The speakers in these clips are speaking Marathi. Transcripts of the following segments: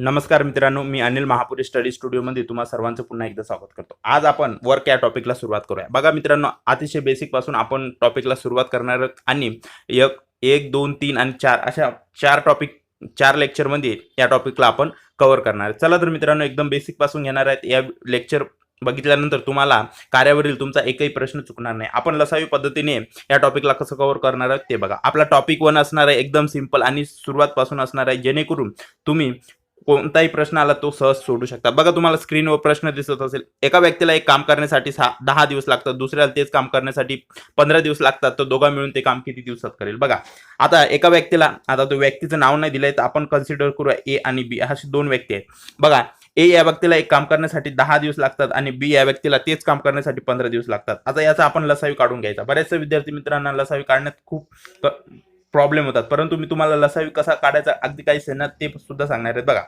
नमस्कार मित्रांनो मी अनिल महापुरी स्टडी स्टुडिओमध्ये तुम्हा सर्वांचं पुन्हा एकदा स्वागत करतो. आज आपण वर्क या टॉपिकला सुरुवात करूया. बघा मित्रांनो अतिशय बेसिकपासून आपण टॉपिकला सुरुवात करणार आहोत आणि एक एक दोन तीन आणि चार अशा चार टॉपिक चार लेक्चरमध्ये या टॉपिकला आपण कव्हर करणार चला तर मित्रांनो एकदम बेसिकपासून घेणार आहेत. या लेक्चर बघितल्यानंतर तुम्हाला कार्यावरील तुमचा एकही प्रश्न चुकणार नाही. आपण लसावी पद्धतीने या टॉपिकला कसं कव्हर करणार आहोत ते बघा. आपला टॉपिक वन असणार आहे एकदम सिंपल आणि सुरुवातपासून असणार आहे जेणेकरून तुम्ही कोणताही प्रश्न आला तो सहज सोडू शकता. बघा तुम्हाला स्क्रीनवर प्रश्न दिसत असेल. एका व्यक्तीला एक काम करण्यासाठी सहा दहा दिवस लागतात. दुसऱ्याला तेच काम करण्यासाठी पंधरा दिवस लागतात. तर दोघा मिळून ते काम किती दिवसात करेल? बघा आता एका व्यक्तीला आता तो व्यक्तीचं नाव नाही दिलंय तर आपण कन्सिडर करूया ए आणि बी अशी दोन व्यक्ती आहेत. बघा ए या व्यक्तीला एक काम करण्यासाठी दहा दिवस लागतात आणि बी या व्यक्तीला तेच काम करण्यासाठी पंधरा दिवस लागतात. आता याचा आपण लसावी काढून घ्यायचा. बऱ्याचशा विद्यार्थी मित्रांना लसावी काढण्यात खूप प्रॉब्लेम होतात. परंतु मी तुम्हाला लसावी कसा काढायचा अगदी काही सेनात ते सुद्धा सांगणार आहेत. बघा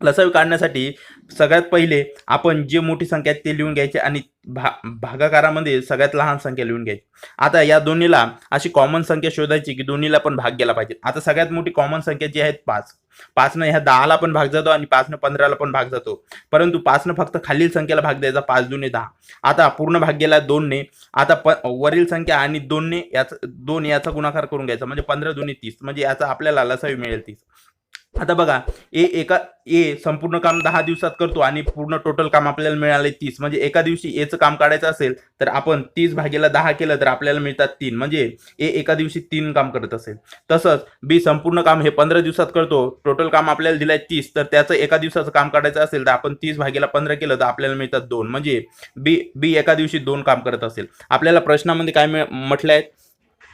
लसावी काढण्यासाठी सगळ्यात पहिले आपण जे मोठी संख्या आहे ते लिहून घ्यायचे आणि भा भागाकारामध्ये सगळ्यात लहान संख्या लिहून घ्यायची. आता या दोन्हीला अशी कॉमन संख्या शोधायची की दोन्हीला पण भाग गेला पाहिजे. आता सगळ्यात मोठी कॉमन संख्या जी आहेत पाच. पाचनं ह्या दहाला पण भाग जातो आणि पाचनं पंधराला पण भाग जातो. परंतु पाचनं फक्त खालील संख्येला भाग द्यायचा पाच दुने दहा. आता पूर्ण भाग गेला दोनने आता प वरील संख्या आणि दोनने याचा दोन याचा गुणाकार करून घ्यायचा. म्हणजे पंधरा दुने तीस. म्हणजे याचा आपल्याला लसावी मिळेल तीस. आता बघा ए एका ए संपूर्ण काम दहा दिवसात करतो आणि पूर्ण टोटल काम आपल्याला मिळाले तीस. म्हणजे एका दिवशी एचं काम काढायचं असेल तर आपण तीस भागेला दहा केलं तर आपल्याला मिळतात तीन. म्हणजे ए एका दिवशी तीन काम करत असेल. तसंच बी संपूर्ण काम हे पंधरा दिवसात करतो टोटल काम आपल्याला दिलंय तीस तर त्याचं एका दिवसाचं काम काढायचं असेल तर आपण तीस भागेला पंधरा केलं तर आपल्याला मिळतात दोन. म्हणजे बी बी एका दिवशी दोन काम करत असेल. आपल्याला प्रश्नामध्ये काय मिळ म्हटलं आहे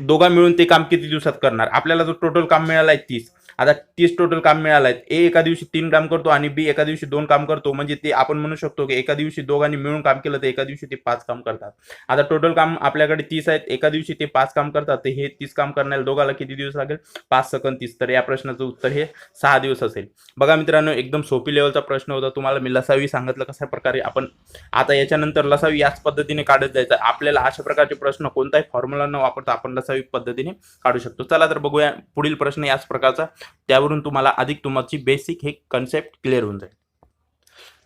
दोघा मिळून ते काम किती दिवसात करणार? आपल्याला जो टोटल काम मिळाला आहे तीस. आता तीस टोटल काम मिळालं आहे ए एका दिवशी तीन काम करतो आणि बी एका दिवशी दोन काम करतो. म्हणजे ते आपण म्हणू शकतो की एका दिवशी दोघांनी मिळून काम केलं तर एका दिवशी ते पाच काम करतात. आता टोटल काम आपल्याकडे तीस आहेत. एका दिवशी ते पाच काम करतात. तर हे तीस काम करण्याला दोघाला किती दिवस लागेल? पाच सेकंद तीस. तर या प्रश्नाचं उत्तर हे सहा दिवस असेल. बघा मित्रांनो एकदम सोपी लेवलचा प्रश्न होता. तुम्हाला मी लसावी सांगितलं कशा प्रकारे आपण आता याच्यानंतर लसावी याच पद्धतीने काढत जायचं. आपल्याला अशा प्रकारचे प्रश्न कोणताही फॉर्म्युला न वापरता आपण लसावी पद्धतीने काढू शकतो. चला तर बघूया पुढील प्रश्न याच प्रकारचा. त्यावरून तुम्हाला अधिक तुमची बेसिक हे कन्सेप्ट क्लिअर होऊन जाईल.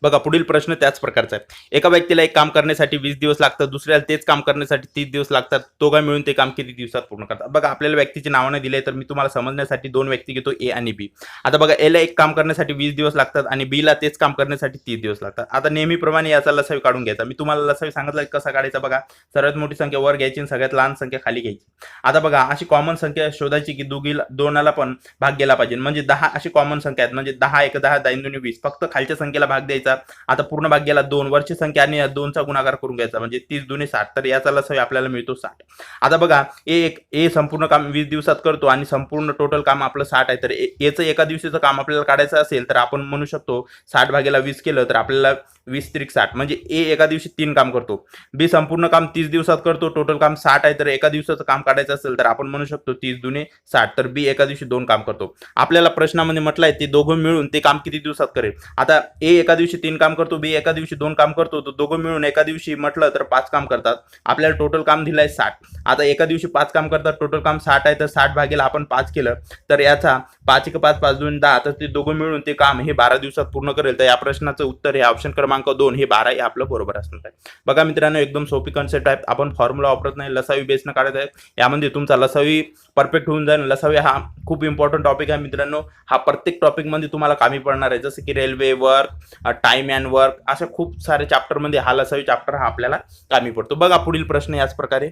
बघा पुढील प्रश्न त्याच प्रकारचा आहे. एका व्यक्तीला एक काम करण्यासाठी वीस दिवस लागतात दुसऱ्याला तेच काम करण्यासाठी तीस दिवस लागतात दोघा मिळून ते काम किती दिवसात पूर्ण करतात? बघा आपल्याला व्यक्तीचे नावाने दिले तर मी तुम्हाला समजण्यासाठी दोन व्यक्ती घेतो ए आणि बी. आता बघा एला एक काम करण्यासाठी वीस दिवस लागतात आणि बीला तेच काम करण्यासाठी तीस दिवस लागतात. आता नेहमीप्रमाणे याचा लसावी काढून घ्यायचा. मी तुम्हाला लसावी सांगितलं कसा काढायचा बघा. सर्वात मोठी संख्या वर घ्यायची आणि सगळ्यात लहान संख्या खाली घ्यायची. आता बघा अशी कॉमन संख्या शोधायची की दोघीला दोनाला पण भाग गेला पाहिजे. म्हणजे दहा अशी कॉमन संख्या आहेत. म्हणजे दहा एक दहा दोन दोन्ही वीस. फक्त खालच्या संख्येला भाग द्यायचा. आता पूर्ण भाग गेला दोन. वरची संख्या आणि दोनचा गुणाकार करून घ्यायचा. म्हणजे तीस दुने साठ. तर याचा लसवी आपल्याला मिळतो साठ. आता बघा ए एक ए संपूर्ण काम वीस दिवसात करतो आणि संपूर्ण टोटल काम आपलं साठ आहे. तर एचं एका दिवशीचं काम आपल्याला काढायचं असेल तर आपण म्हणू शकतो साठ भागेला वीस केलं तर आपल्याला वीस त्रिक साठ. म्हणजे ए एका दिवशी तीन काम करतो. बी संपूर्ण काम तीस दिवसात करतो टोटल काम साठ आहे. तर एका दिवसाचं काम काढायचं असेल तर आपण म्हणू शकतो तीस दुने साठ. तर बी एका दिवशी दोन काम करतो. आपल्याला प्रश्नामध्ये म्हटलंय ते दोघं मिळून ते काम किती दिवसात करेल? आता ए एका दिवशी तीन काम करतो बी एका दिवशी दोन काम करतो तर दोघं मिळून एका दिवशी म्हटलं तर पाच काम करतात. आपल्याला टोटल काम दिलंय साठ. आता एका दिवशी पाच काम करतात टोटल काम साठ आहे तर साठ भागेला आपण पाच केलं. तर याचा पाच एक पाच पाच दोन दहा तर ते दोघं मिळून ते काम हे बारा दिवसात पूर्ण करेल. तर या प्रश्नाचं उत्तर हे ऑप्शन क्रमांक दोन हे बारा हे आपलं बरोबर असणार आहे. बघा मित्रांनो एकदम सोपी कन्सेप्ट आहे. आपण फॉर्म्युला वापरत नाही लसावी बेसनं काढत आहे. यामध्ये तुमचा लसावी परफेक्ट होऊन जाईल. लसावी हा खूप इम्पॉर्टंट टॉपिक आहे मित्रांनो. हा प्रत्येक टॉपिकमध्ये तुम्हाला कामी पडणार आहे. जसं की railway work time and work अशा खूप सारे चॅप्टरमध्ये हा लसावी चॅप्टर हा आपल्याला कामी पडतो. बघा पुढील प्रश्न याच प्रकारे.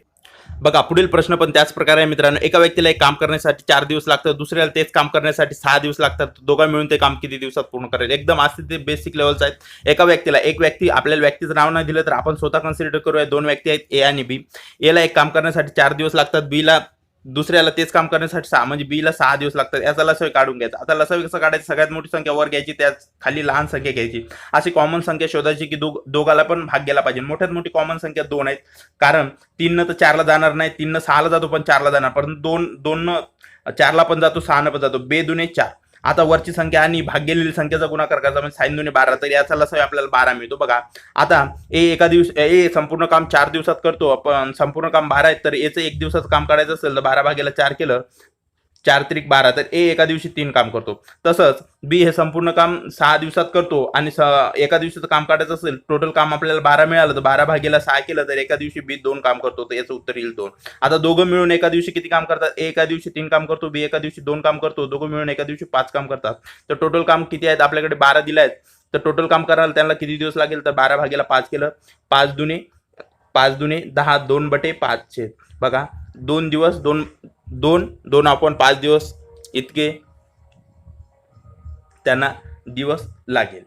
बघा पुढील प्रश्न पण त्याच प्रकारे आहे मित्रांनो. एका व्यक्तीला एक काम करण्यासाठी चार दिवस लागतात. दुसऱ्याला तेच काम करण्यासाठी सहा दिवस लागतात. दोघा मिळून ते काम किती दिवसात पूर्ण करेल? एकदम असते ते बेसिक लेवलचं आहेत. एका व्यक्तीला एक व्यक्ती आपल्याला व्यक्तीचं नाव नाही दिलं तर आपण स्वतः कन्सिडर करूया. दोन व्यक्ती आहेत ए आणि बी एला एक काम करण्यासाठी चार दिवस लागतात. बीला दुसऱ्याला तेच काम करण्यासाठी सहा म्हणजे बीला सहा दिवस लागतात. याचा लसवी काढून घ्यायचा. आता लसवी कसं काढायचं? सगळ्यात मोठी संख्या वर घ्यायची त्याच खाली लहान संख्या घ्यायची. अशी कॉमन संख्या शोधायची की दो दोघाला पण भाग गेला पाहिजे. मोठ्यात मोठी कॉमन संख्या दोन आहेत. कारण तीननं तर चारला जाणार नाही. तीननं सहाला जातो पण चारला जाणार. परंतु दोन दोननं चारला पण जातो सहानं पण जातो. बे दुने चार. आता वरची संख्या आणि भाग गेलेली संख्येचा गुणाकार करायचा म्हणजे साईन दोन्ही बारा तर याचा लसावी आपल्याला बारा मिळतो. बघा आता ए एका दिवस ए संपूर्ण काम चार दिवसात करतो आपण संपूर्ण काम बारा आहेत तर एचं एक दिवसाचं काम काढायचं असेल तर बारा भागेला चार केलं चार त्रिक बारा. तर ए एका दिवशी तीन काम करतो. तसंच बी हे संपूर्ण काम सहा दिवसात करतो आणि स- एका दिवसाचं काम काढायचं असेल टोटल काम आपल्याला बारा मिळालं तर बारा भागेला सहा केलं तर एका दिवशी बी दोन काम करतो. तर याचं उत्तर येईल दोन. आता दोघं मिळून एका दिवशी किती काम करतात? ए एका दिवशी तीन काम करतो बी एका दिवशी दोन काम करतो. दोघं मिळून एका दिवशी पाच काम करतात. तर टोटल काम किती आहेत? आपल्याकडे बारा दिले आहेत तर टोटल काम करायला त्यांना किती दिवस लागेल? तर बारा भागेला पाच केलं. पाच दुने पाच दुने दहा दोन बटे पाचशे बघा दोन दिवस दोन दोन दोन आपण पाच दिवस इतके त्यांना दिवस लागेल.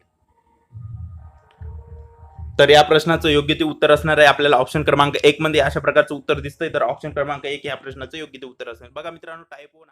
तर या प्रश्नाचं योग्य ते उत्तर असणार आहे. आपल्याला ऑप्शन क्रमांक एक मध्ये अशा प्रकारचं उत्तर दिसतंय. तर ऑप्शन क्रमांक एक या प्रश्नाचं योग्य ते उत्तर असेल. बघा मित्रांनो टाईप वन